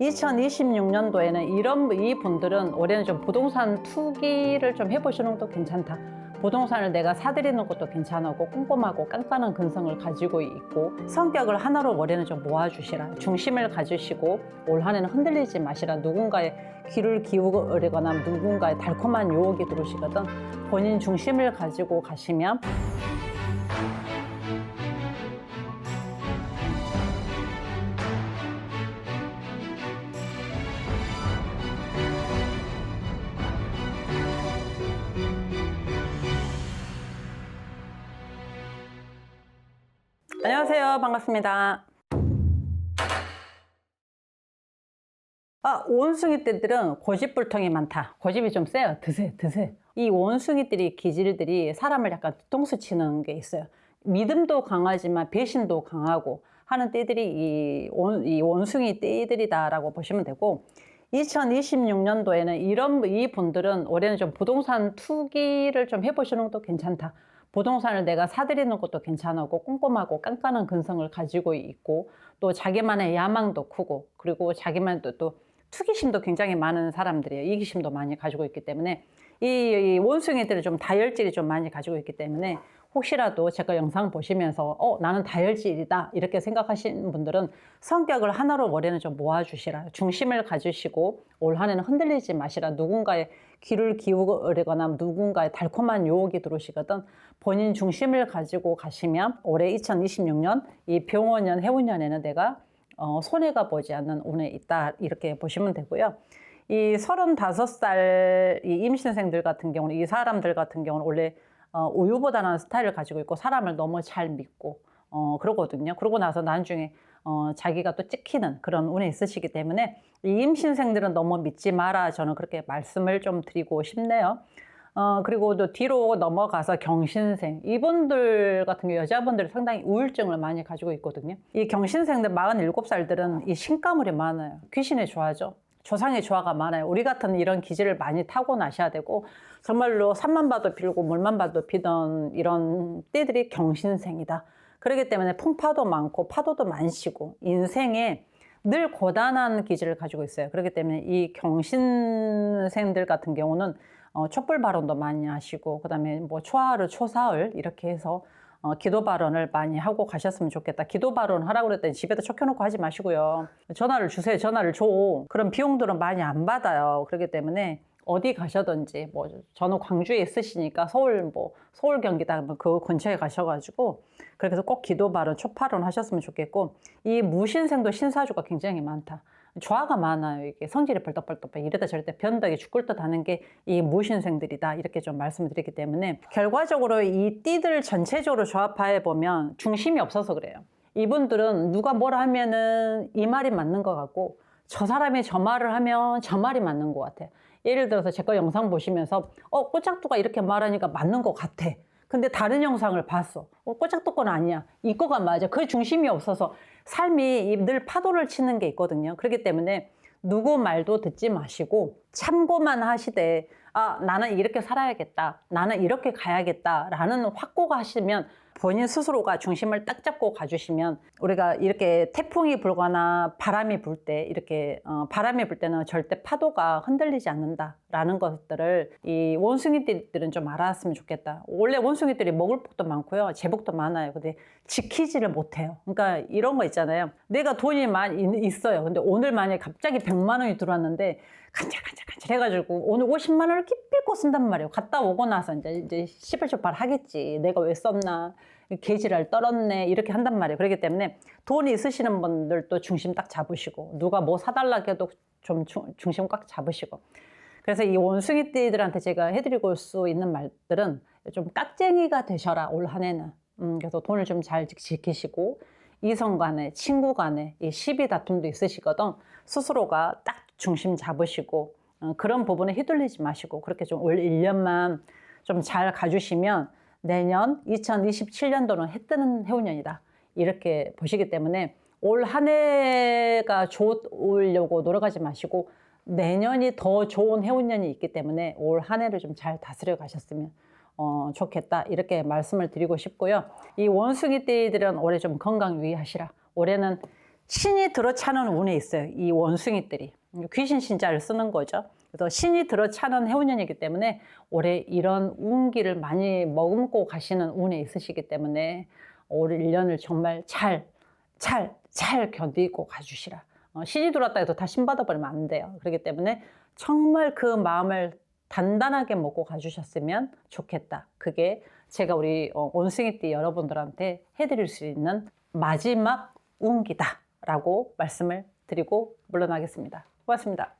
2026년도에는 이런 이 분들은 올해는 좀 부동산 투기를 좀 해보시는 것도 괜찮다. 부동산을 내가 사들이는 것도 괜찮고 꼼꼼하고 깐깐한 근성을 가지고 있고 성격을 하나로 올해는 좀 모아주시라 중심을 가지시고 올 한해는 흔들리지 마시라 누군가의 귀를 기울이거나 누군가의 달콤한 유혹이 들어오시거든 본인 중심을 가지고 가시면 안녕하세요. 반갑습니다. 아, 원숭이 떼들은 고집불통이 많다. 고집이 좀 세요. 드세, 드세. 이 원숭이들이, 기질들이 사람을 약간 뒤통수 치는 게 있어요. 믿음도 강하지만 배신도 강하고 하는 떼들이 이, 원, 이 원숭이 떼들이다라고 보시면 되고 2026년도에는 이런 이 분들은 올해는 좀 부동산 투기를 좀 해보시는 것도 괜찮다. 부동산을 내가 사들이는 것도 괜찮고 꼼꼼하고 깐깐한 근성을 가지고 있고 또 자기만의 야망도 크고 그리고 자기만 또, 또 투기심도 굉장히 많은 사람들이에요. 이기심도 많이 가지고 있기 때문에 이, 이 원숭이들은 좀 다혈질이 좀 많이 가지고 있기 때문에 혹시라도 제가 영상 보시면서 어 나는 다혈질이다. 이렇게 생각하시는 분들은 성격을 하나로 올해는 좀 모아주시라. 중심을 가지시고 올 한해는 흔들리지 마시라. 누군가의 귀를 기울이거나 누군가의 달콤한 유혹이 들어오시거든 본인 중심을 가지고 가시면 올해 2026년 이 병원년 해운년에는 내가 어, 손해가 보지 않는 운에 있다. 이렇게 보시면 되고요. 이 35살 이 임신생들 같은 경우는 이 사람들 같은 경우는 원래 어, 우유보다는 스타일을 가지고 있고 사람을 너무 잘 믿고 어, 그러거든요. 그러고 나서 나중에 어, 자기가 또 찍히는 그런 운에 있으시기 때문에 이 임신생들은 너무 믿지 마라 저는 그렇게 말씀을 좀 드리고 싶네요. 어, 그리고 또 뒤로 넘어가서 경신생. 이분들 같은 경우 여자분들이 상당히 우울증을 많이 가지고 있거든요. 이 경신생들 47살들은 이 신가물이 많아요. 귀신이 좋아하죠. 조상의 조화가 많아요. 우리 같은 이런 기질을 많이 타고 나셔야 되고 정말로 산만 봐도 빌고 물만 봐도 비던 이런 띠들이 경신생이다. 그렇기 때문에 풍파도 많고 파도도 많으시고 인생에 늘 고단한 기질을 가지고 있어요. 그렇기 때문에 이 경신생들 같은 경우는 어, 촛불 발언도 많이 하시고 그다음에 뭐 초하루 초사흘 이렇게 해서 어, 기도 발언을 많이 하고 가셨으면 좋겠다. 기도 발언 하라고 그랬더니 집에다 적혀놓고 하지 마시고요. 전화를 주세요. 전화를 줘. 그런 비용들은 많이 안 받아요. 그렇기 때문에 어디 가셔든지 뭐 저는 광주에 있으시니까 서울 뭐 서울 경기다 뭐그 근처에 가셔가지고 그렇게 해서 꼭 기도 발언 초파론 하셨으면 좋겠고 이 무신생도 신사주가 굉장히 많다. 좌가 많아요. 이게 성질이 벌떡벌떡 이러다 때 변덕이 죽을 듯 하는 게 이 무신생들이다. 이렇게 좀 말씀을 드리기 때문에 결과적으로 이 띠들 전체적으로 조합해 보면 중심이 없어서 그래요. 이분들은 누가 뭐라 하면은 이 말이 맞는 것 같고 저 사람이 저 말을 하면 저 말이 맞는 것 같아요. 예를 들어서 제 거 영상 보시면서 어 꼬짝두가 이렇게 말하니까 맞는 것 같아. 근데 다른 영상을 봤어. 어, 꼬짝두 건 아니야. 이 거가 맞아. 그 중심이 없어서 삶이 늘 파도를 치는 게 있거든요. 그렇기 때문에 누구 말도 듣지 마시고 참고만 하시되 아 나는 이렇게 살아야겠다. 나는 이렇게 가야겠다라는 확고가 하시면 본인 스스로가 중심을 딱 잡고 가주시면 우리가 이렇게 태풍이 불거나 바람이 불 때 이렇게 어, 바람이 불 때는 절대 파도가 흔들리지 않는다라는 것들을 이 원숭이들은 좀 알았으면 좋겠다. 원래 원숭이들이 먹을 복도 많고요, 제복도 많아요. 근데 지키지를 못해요. 그러니까 이런 거 있잖아요. 내가 돈이 많이 있어요. 근데 오늘 만약에 갑자기 100만 원이 들어왔는데 간질간질간질 해가지고 오늘 50만 원을 기필코 쓴단 말이에요. 갔다 오고 나서 이제 이제 시발초발 하겠지. 내가 왜 썼나. 계지를 떨었네 이렇게 한단 말이에요. 그렇기 때문에 돈이 있으시는 분들도 중심 딱 잡으시고 누가 뭐 사달라 해도 좀 중 심 꽉 잡으시고 그래서 이 원숭이띠들한테 제가 해드리고 수 있는 말들은 좀 깍쟁이가 되셔라 올 한해는 음, 그래서 돈을 좀 잘 지키시고 이성 간에 친구 간에 이 시비 다툼도 있으시거든 스스로가 딱 중심 잡으시고 어, 그런 부분에 휘둘리지 마시고 그렇게 좀 올 1년만 좀 잘 가주시면 내년 2027년도는 해 뜨는 해운년이다. 이렇게 보시기 때문에 올 한 해가 좋으려고 노력하지 마시고 내년이 더 좋은 해운년이 있기 때문에 올 한 해를 좀 잘 다스려 가셨으면 어, 좋겠다. 이렇게 말씀을 드리고 싶고요. 이 원숭이 띠들은 올해 좀 건강 유의하시라. 올해는 신이 들어차는 운에 있어요. 이 원숭이들이. 귀신 신자를 쓰는 거죠. 그래서 신이 들어차는 해운년이기 때문에 올해 이런 운기를 많이 머금고 가시는 운에 있으시기 때문에 올 1년을 정말 잘, 잘, 잘 견디고 가주시라. 어, 신이 들어왔다 해도 다 신받아버리면 안 돼요. 그렇기 때문에 정말 그 마음을 단단하게 먹고 가주셨으면 좋겠다. 그게 제가 우리 어, 원숭이띠 여러분들한테 해드릴 수 있는 마지막 운기다. 라고 말씀을 드리고 물러나겠습니다. 고맙습니다.